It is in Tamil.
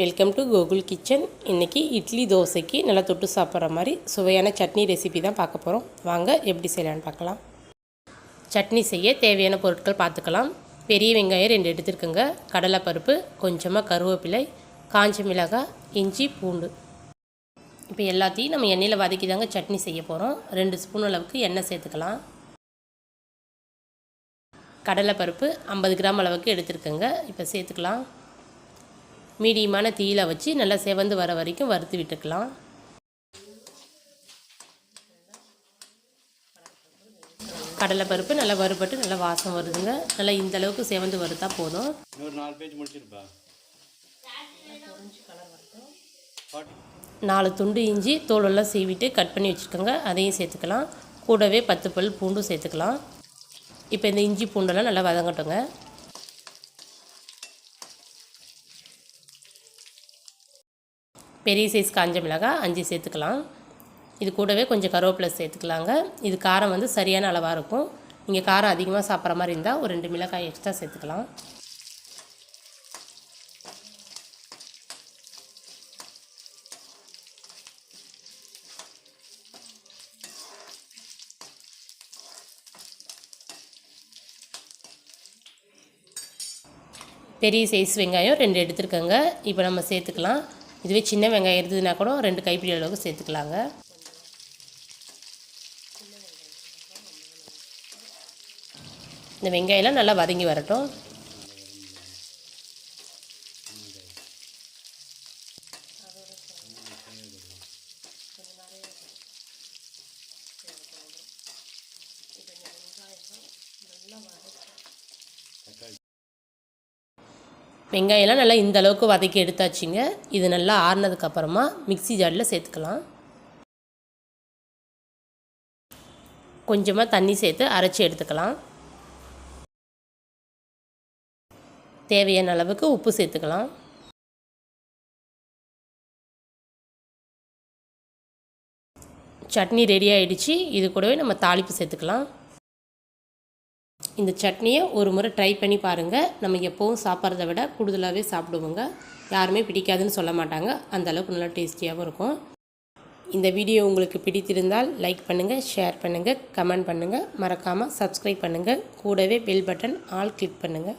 வெல்கம் டு கோகுல் கிச்சன் இன்றைக்கி இட்லி தோசைக்கு நல்லா தொட்டு சாப்பிட்ற மாதிரி சுவையான சட்னி ரெசிபி தான் பார்க்க போகிறோம் வாங்க எப்படி செய்யலான்னு பார்க்கலாம். சட்னி செய்ய தேவையான பொருட்கள் பார்த்துக்கலாம். பெரிய வெங்காயம் ரெண்டு எடுத்துருக்குங்க. கடலைப்பருப்பு கொஞ்சமாக கருவேப்பிலை காஞ்ச மிளகாய் இஞ்சி பூண்டு. இப்போ எல்லாத்தையும் நம்ம எண்ணெயில் வதக்கி தாங்க சட்னி செய்ய போகிறோம் ரெண்டு ஸ்பூன் அளவுக்கு எண்ணெய் சேர்த்துக்கலாம். கடலைப்பருப்பு ஐம்பது கிராம் அளவுக்கு எடுத்துருக்குங்க. இப்போ சேர்த்துக்கலாம். மீடியமான தீயில வச்சு நல்லா செவந்து வர வரைக்கும் வறுத்து விட்டுக்கலாம். கடலைப்பருப்பு நல்லா வறுபட்டு நல்லா வாசம் வருதுங்க. நல்லா இந்த அளவுக்கு செவந்து வறுத்தா போதும். நாலு துண்டு இஞ்சி தோலெல்லாம் சீவிட்டு கட் பண்ணி வச்சுருக்கோங்க அதையும் சேர்த்துக்கலாம். கூடவே பத்து பல் பூண்டும் சேர்த்துக்கலாம். இப்போ இந்த இஞ்சி பூண்டெல்லாம் நல்லா வதங்கட்டுங்க. பெரிய சைஸ் காஞ்ச மிளகாய் அஞ்சு சேர்த்துக்கலாம். இது கூடவே கொஞ்சம் கருவேப்பிலை சேர்த்துக்கலாங்க. இது காரம் வந்து சரியான அளவாக இருக்கும். நீங்கள் காரம் அதிகமாக சாப்பிட்ற மாதிரி இருந்தால் ஒரு ரெண்டு மிளகாய் எக்ஸ்ட்ரா சேர்த்துக்கலாம். பெரிய சைஸ் வெங்காயம் ரெண்டு எடுத்துருக்கோங்க. இப்போ நம்ம சேர்த்துக்கலாம். இதுவே சின்ன வெங்காயம் இருந்ததுன்னா கூட ரெண்டு கைப்பிடி அளவுக்கு சேர்த்துக்கலாங்க. இந்த வெங்காயம்லாம் நல்லா வதங்கி வரட்டும். வெங்காயம்லாம் நல்லா இந்த அளவுக்கு வதக்கி எடுத்தாச்சுங்க. இது நல்லா ஆறுனதுக்கப்புறமா மிக்ஸி ஜாரில் சேர்த்துக்கலாம். கொஞ்சமாக தண்ணி சேர்த்து அரைச்சி எடுத்துக்கலாம். தேவையான அளவுக்கு உப்பு சேர்த்துக்கலாம். சட்னி ரெடி ஆகிடுச்சு இது கூடவே நம்ம தாளிப்பு சேர்த்துக்கலாம். இந்த சட்னியை ஒரு முறை ட்ரை பண்ணி பாருங்கள் நம்ம எப்போவும் சாப்பிட்றத விட கூடுதலாகவே சாப்பிடுவோங்க. யாருமே பிடிக்காதுன்னு சொல்ல மாட்டாங்க. அந்த அளவுக்கு நல்லா டேஸ்டியாகவும் இருக்கும். இந்த வீடியோ உங்களுக்கு பிடித்திருந்தால் லைக் பண்ணுங்கள் ஷேர் பண்ணுங்கள் கமெண்ட் பண்ணுங்கள் மறக்காமல் சப்ஸ்கிரைப் பண்ணுங்கள் கூடவே பெல் பட்டன் ஆல் கிளிக் பண்ணுங்கள்